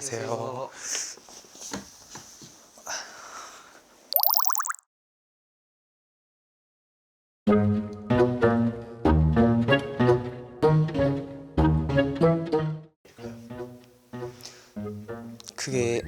안녕하세요. 그게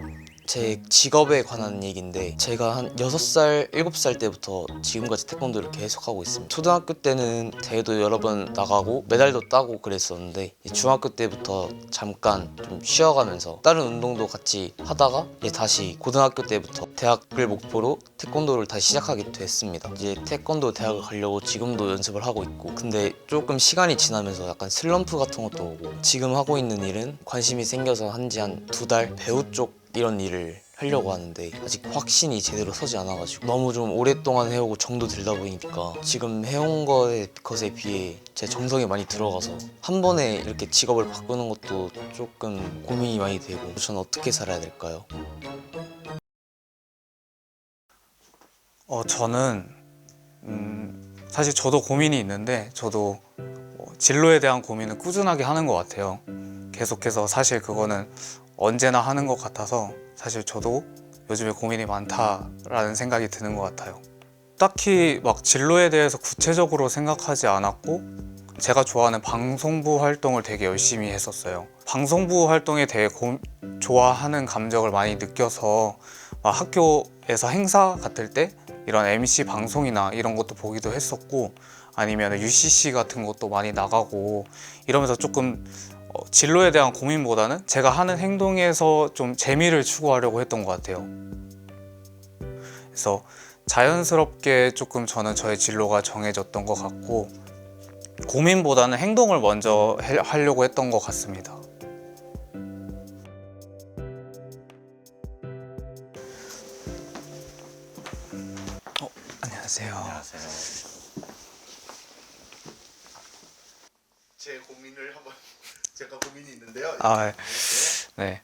제 직업에 관한 얘기인데 제가 한 6살, 7살 때부터 지금까지 태권도를 계속 하고 있습니다. 초등학교 때는 대회도 여러 번 나가고 메달도 따고 그랬었는데 중학교 때부터 잠깐 좀 쉬어가면서 다른 운동도 같이 하다가 이제 다시 고등학교 때부터 대학을 목표로 태권도를 다시 시작하게 됐습니다. 이제 태권도 대학을 가려고 지금도 연습을 하고 있고 근데 조금 시간이 지나면서 약간 슬럼프 같은 것도 오고 지금 하고 있는 일은 관심이 생겨서 한 지 한 두 달 배우 쪽 이런 일을 하려고 하는데 아직 확신이 제대로 서지 않아가지고 너무 좀 오랫동안 해오고 정도 들다 보니까 지금 해온 거에, 것에 비해 제 정성이 많이 들어가서 한 번에 이렇게 직업을 바꾸는 것도 조금 고민이 많이 되고 저는 어떻게 살아야 될까요? 어, 저는 음, 사실 저도 고민이 있는데 저도 뭐 진로에 대한 고민은 꾸준하게 하는 것 같아요. 계속해서 사실 그거는 언제나 하는 것 같아서 사실 저도 요즘에 고민이 많다라는 생각이 드는 것 같아요. 딱히 막 진로에 대해서 구체적으로 생각하지 않았고 제가 좋아하는 방송부 활동을 되게 열심히 했었어요. 방송부 활동에 대해 고- 좋아하는 감정을 많이 느껴서 막 학교에서 행사 같을 때 이런 MC 방송이나 이런 것도 보기도 했었고 아니면 UCC 같은 것도 많이 나가고 이러면서 조금 어, 진로에 대한 고민보다는 제가 하는 행동에서 좀 재미를 추구하려고 했던 것 같아요. 그래서 자연스럽게 조금 저는 저의 진로가 정해졌던 것 같고 고민보다는 행동을 먼저 해- 하려고 했던 것 같습니다. 안녕하세요. 제 고민을 한번 제가 고민이 있는데요. 아, 네.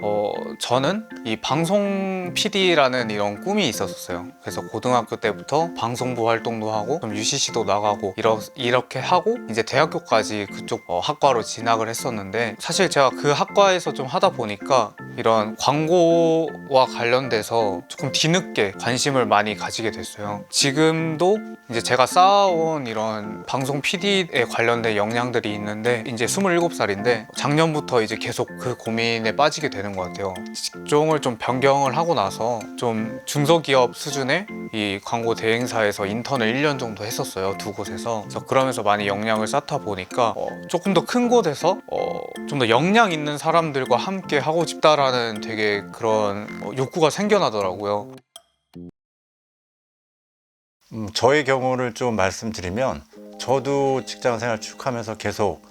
어, 저는 이 방송 PD라는 이런 꿈이 있었어요. 그래서 고등학교 때부터 방송부 활동도 하고 좀 UCC도 나가고 이러, 이렇게 하고 이제 대학교까지 그쪽 어, 학과로 진학을 했었는데 사실 제가 그 학과에서 좀 하다 보니까 이런 광고와 관련돼서 조금 뒤늦게 관심을 많이 가지게 됐어요. 지금도 이제 제가 쌓아온 이런 방송 PD에 관련된 역량들이 있는데 이제 27살인데 작년부터 이제 계속 그 고민에 빠지게 되는 것 같아요. 직종을 좀 변경을 하고 나서 좀 중소기업 수준의 이 광고 대행사에서 인턴을 1년 정도 했었어요. 두 곳에서. 그래서 그러면서 많이 역량을 쌓다 보니까 어, 조금 더 큰 곳에서 어, 좀 더 역량 있는 사람들과 함께 하고 싶다라는 되게 그런 어, 욕구가 생겨나더라고요. 음, 저의 경우를 좀 말씀드리면 저도 직장 생활 쭉 하면서 계속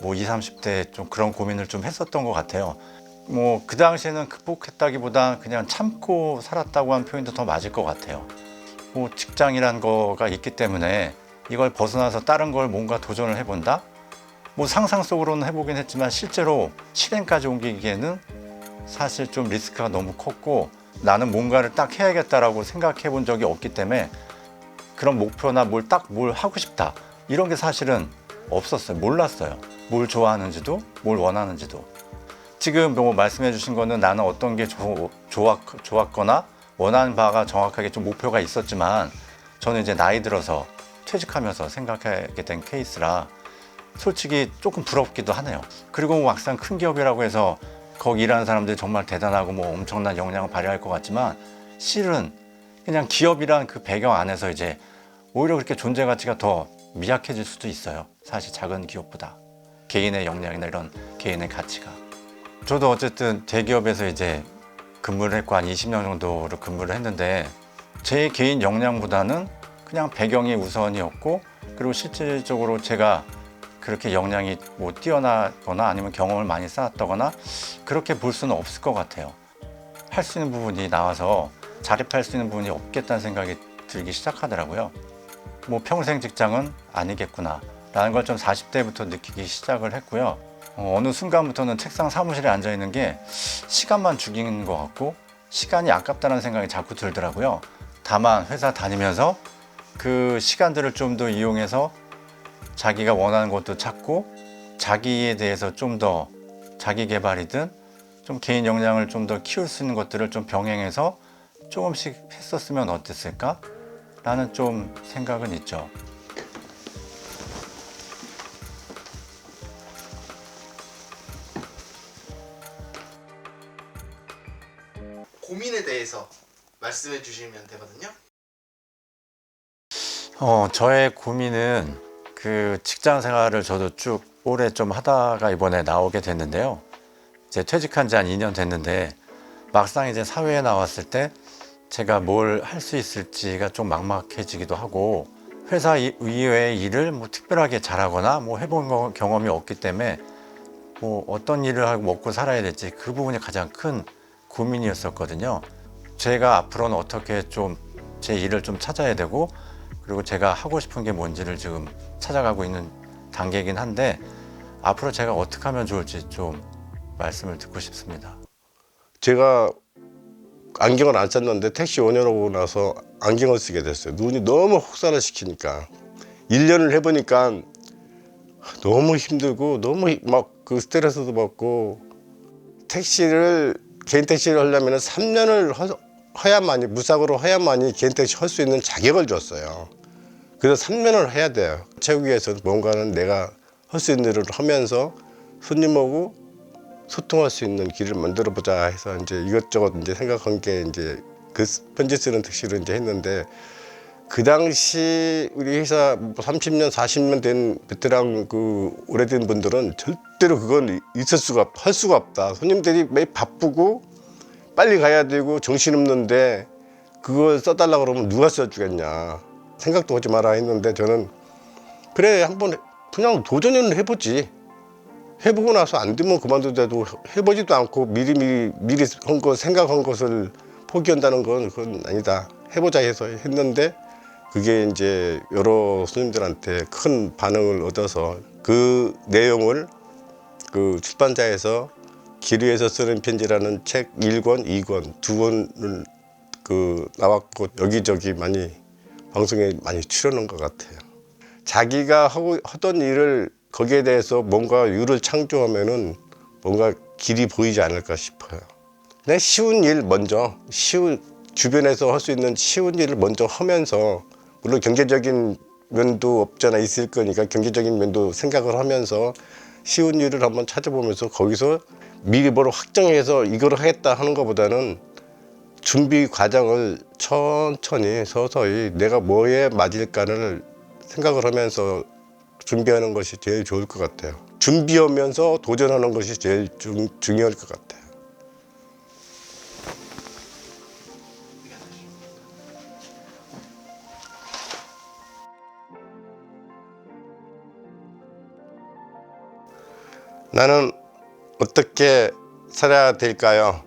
뭐 20, 30대 좀 그런 고민을 좀 했었던 것 같아요. 뭐 그 당시에는 극복했다기보다 그냥 참고 살았다고 하는 표현도 더 맞을 것 같아요. 뭐 직장이란 거가 있기 때문에 이걸 벗어나서 다른 걸 뭔가 도전을 해본다? 뭐 상상 속으로는 해보긴 했지만 실제로 실행까지 옮기기에는 사실 좀 리스크가 너무 컸고 나는 뭔가를 딱 해야겠다라고 생각해 본 적이 없기 때문에 그런 목표나 뭘 딱 뭘 하고 싶다 이런 게 사실은 없었어요 몰랐어요 뭘 좋아하는지도 뭘 원하는지도 지금 뭐 말씀해 주신 거는 나는 어떤 게 좋, 좋았, 좋았거나 원하는 바가 정확하게 좀 목표가 있었지만 저는 이제 나이 들어서 퇴직하면서 생각하게 된 케이스라 솔직히 조금 부럽기도 하네요 그리고 막상 큰 기업이라고 해서 거기 일하는 사람들이 정말 대단하고 뭐 엄청난 역량을 발휘할 것 같지만 실은 그냥 기업이란 그 배경 안에서 이제 오히려 그렇게 존재 가치가 더 미약해질 수도 있어요. 사실 작은 기업보다 개인의 역량이나 이런 개인의 가치가. 저도 어쨌든 대기업에서 이제 근무를 했고 한 20년 정도를 근무를 했는데 제 개인 역량보다는 그냥 배경이 우선이었고 그리고 실질적으로 제가 그렇게 역량이 뭐 뛰어나거나 아니면 경험을 많이 쌓았다거나 그렇게 볼 수는 없을 것 같아요. 할 수 있는 부분이 나와서 자립할 수 있는 부분이 없겠다는 생각이 들기 시작하더라고요. 뭐 평생 직장은 아니겠구나 라는 걸 좀 40대부터 느끼기 시작을 했고요. 어, 어느 순간부터는 책상 사무실에 앉아 있는 게 시간만 죽이는 것 같고 시간이 아깝다는 생각이 자꾸 들더라고요. 다만 회사 다니면서 그 시간들을 좀 더 이용해서 자기가 원하는 것도 찾고 자기에 대해서 좀 더 자기 개발이든 좀 개인 역량을 좀 더 키울 수 있는 것들을 좀 병행해서 조금씩 했었으면 어땠을까? 라는 좀 생각은 있죠. 말씀해 주시면 되거든요. 어, 저의 고민은 그 직장 생활을 저도 쭉 오래 좀 하다가 이번에 나오게 됐는데요. 이제 퇴직한 지 한 2년 됐는데 막상 이제 사회에 나왔을 때 제가 뭘 할 수 있을지가 좀 막막해지기도 하고 회사 이- 이외의 일을 뭐 특별하게 잘하거나 뭐 해본 거- 경험이 없기 때문에 뭐 어떤 일을 하고 먹고 살아야 될지 그 부분이 가장 큰 고민이었었거든요. 제가 앞으로는 어떻게 좀 제 일을 좀 찾아야 되고 그리고 제가 하고 싶은 게 뭔지를 지금 찾아가고 있는 단계이긴 한데 앞으로 제가 어떻게 하면 좋을지 좀 말씀을 듣고 싶습니다. 제가 안경을 안 썼는데 택시 원연하고 나서 안경을 쓰게 됐어요. 눈이 너무 혹사를 시키니까 1년을 해보니까 너무 힘들고 너무 막 그 스트레스도 받고 택시를 개인 택시를 하려면 3년을 허, 허야만이 무사고로 허야만이 개인 택시 할 수 있는 자격을 줬어요. 그래서 3년을 해야 돼요. 최고위에서 뭔가는 내가 할 수 있는 일을 하면서 손님하고 소통할 수 있는 길을 만들어 보자 해서 이제 이것저것 이제 생각한 게 이제 그 편지 쓰는 택시를 이제 했는데 그 당시 우리 회사 뭐 30년 40년 된 베테랑 그 오래된 분들은 절대로 그건 있을 수가 없, 할 수가 없다 손님들이 매일 바쁘고 빨리 가야 되고 정신없는데 그걸 써달라 그러면 누가 써주겠냐 생각도 하지 마라 했는데 저는 그래 한번 그냥 도전은 해보지 해보고 나서 안 되면 그만두더라도 해보지도 않고 미리 미리 미리 한 거 생각한 것을 포기한다는 건 그건 아니다. 해보자 해서 했는데 그게 이제 여러 손님들한테 큰 반응을 얻어서 그 내용을 그 출판사에서 기류에서 쓰는 편지라는 책 1권, 2권 두 권을 그 나왔고 여기저기 많이 방송에 많이 출연한 것 같아요. 자기가 하고 하던 일을 거기에 대해서 뭔가 유를 창조하면은 뭔가 길이 보이지 않을까 싶어요. 그냥 쉬운 일 먼저 쉬운 주변에서 할 수 있는 쉬운 일을 먼저 하면서 물론 경제적인 면도 없잖아 있을 거니까 경제적인 면도 생각을 하면서 쉬운 일을 한번 찾아보면서 거기서 미리 뭘 확정해서 이걸 하겠다 하는 것보다는 준비 과정을 천천히 서서히 내가 뭐에 맞을까를 생각을 하면서 준비하는 것이 제일 좋을 것 같아요. 준비하면서 도전하는 것이 제일 중, 중요할 것 같아요. 나는 어떻게 살아야 될까요?